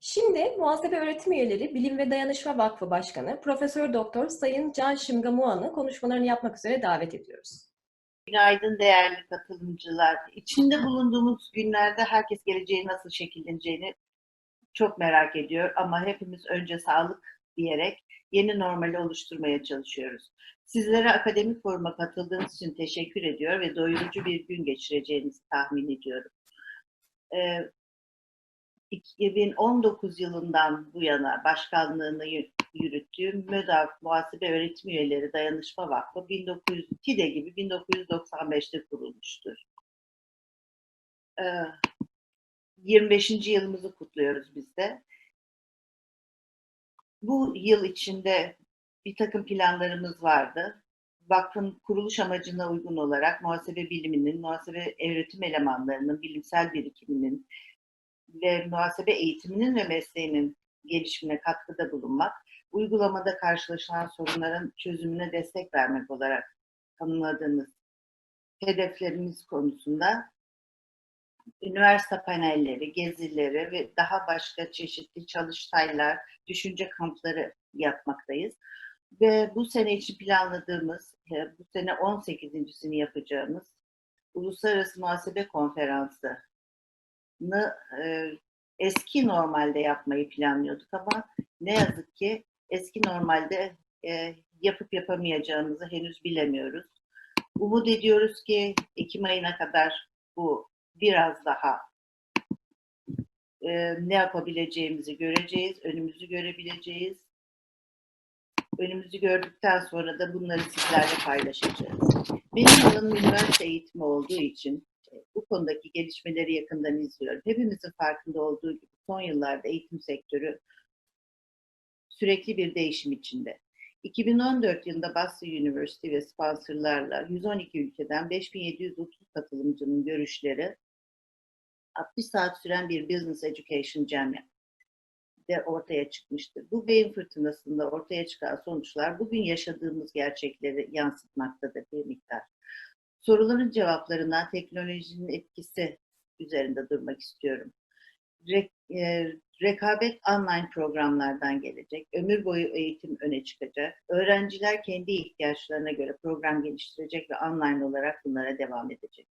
Şimdi Muhasebe Öğretim Üyeleri Bilim ve Dayanışma Vakfı Başkanı Profesör Doktor Sayın Can Şimgamuan'ı konuşmalarını yapmak üzere davet ediyoruz. Günaydın değerli katılımcılar. İçinde bulunduğumuz günlerde herkes geleceği nasıl şekilleneceğini çok merak ediyor ama hepimiz önce sağlık diyerek yeni normali oluşturmaya çalışıyoruz. Sizlere akademik foruma katıldığınız için teşekkür ediyor ve doyurucu bir gün geçireceğinizi tahmin ediyorum. Ee, 2019 yılından bu yana başkanlığını yürüttüğüm MÖDAV Muhasebe Öğretim Üyeleri Dayanışma Vakfı 1900 TİDE gibi 1995'te kurulmuştur. Ee, 25. yılımızı kutluyoruz biz de. Bu yıl içinde bir takım planlarımız vardı. Vakfın kuruluş amacına uygun olarak muhasebe biliminin, muhasebe öğretim elemanlarının, bilimsel birikiminin, ve muhasebe eğitiminin ve mesleğinin gelişimine katkıda bulunmak, uygulamada karşılaşılan sorunların çözümüne destek vermek olarak tanımladığımız hedeflerimiz konusunda üniversite panelleri, gezileri ve daha başka çeşitli çalıştaylar, düşünce kampları yapmaktayız. Ve bu sene için planladığımız, e, bu sene 18.sini yapacağımız Uluslararası Muhasebe Konferansı e, eski normalde yapmayı planlıyorduk ama ne yazık ki eski normalde e, yapıp yapamayacağımızı henüz bilemiyoruz. Umut ediyoruz ki Ekim ayına kadar bu biraz daha e, ne yapabileceğimizi göreceğiz, önümüzü görebileceğiz. Önümüzü gördükten sonra da bunları sizlerle paylaşacağız. Benim alanım üniversite eğitimi olduğu için bu konudaki gelişmeleri yakından izliyorum. Hepimizin farkında olduğu gibi son yıllarda eğitim sektörü sürekli bir değişim içinde. 2014 yılında Boston University ve sponsorlarla 112 ülkeden 5730 katılımcının görüşleri 60 saat süren bir Business Education Jam de ortaya çıkmıştır. Bu beyin fırtınasında ortaya çıkan sonuçlar bugün yaşadığımız gerçekleri yansıtmaktadır bir miktar. Soruların cevaplarından teknolojinin etkisi üzerinde durmak istiyorum. Re, e, rekabet online programlardan gelecek. Ömür boyu eğitim öne çıkacak. Öğrenciler kendi ihtiyaçlarına göre program geliştirecek ve online olarak bunlara devam edecek.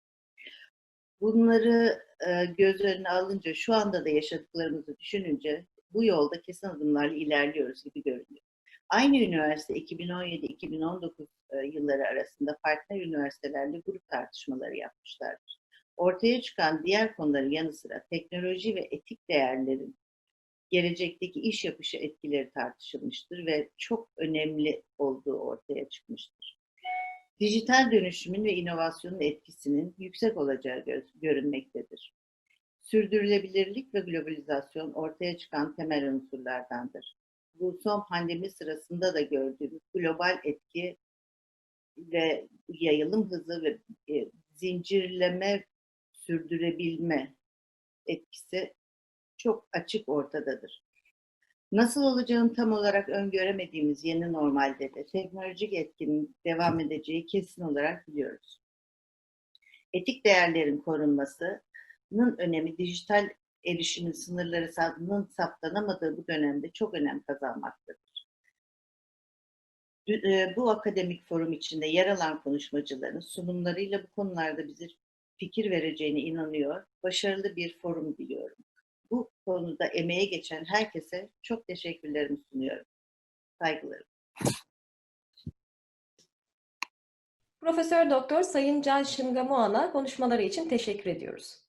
Bunları e, göz önüne alınca, şu anda da yaşadıklarımızı düşününce bu yolda kesin adımlarla ilerliyoruz gibi görünüyor. Aynı üniversite 2017-2019 e, yılları arasında partner üniversitelerle grup tartışmaları yapmışlardır. Ortaya çıkan diğer konuların yanı sıra teknoloji ve etik değerlerin gelecekteki iş yapışı etkileri tartışılmıştır ve çok önemli olduğu ortaya çıkmıştır. Dijital dönüşümün ve inovasyonun etkisinin yüksek olacağı görünmektedir. Sürdürülebilirlik ve globalizasyon ortaya çıkan temel unsurlardandır bu son pandemi sırasında da gördüğümüz global etki ve yayılım hızı ve e, zincirleme sürdürebilme etkisi çok açık ortadadır. Nasıl olacağını tam olarak öngöremediğimiz yeni normalde de teknolojik etkinin devam edeceği kesin olarak biliyoruz. Etik değerlerin korunmasının önemi dijital erişimin sınırları saptanamadığı bu dönemde çok önem kazanmaktadır. E, bu akademik forum içinde yer alan konuşmacıların sunumlarıyla bu konularda bize fikir vereceğine inanıyor. Başarılı bir forum diliyorum. Bu konuda emeğe geçen herkese çok teşekkürlerimi sunuyorum. Saygılarım. Profesör Doktor Sayın Can Şıngamuan'a konuşmaları için teşekkür ediyoruz.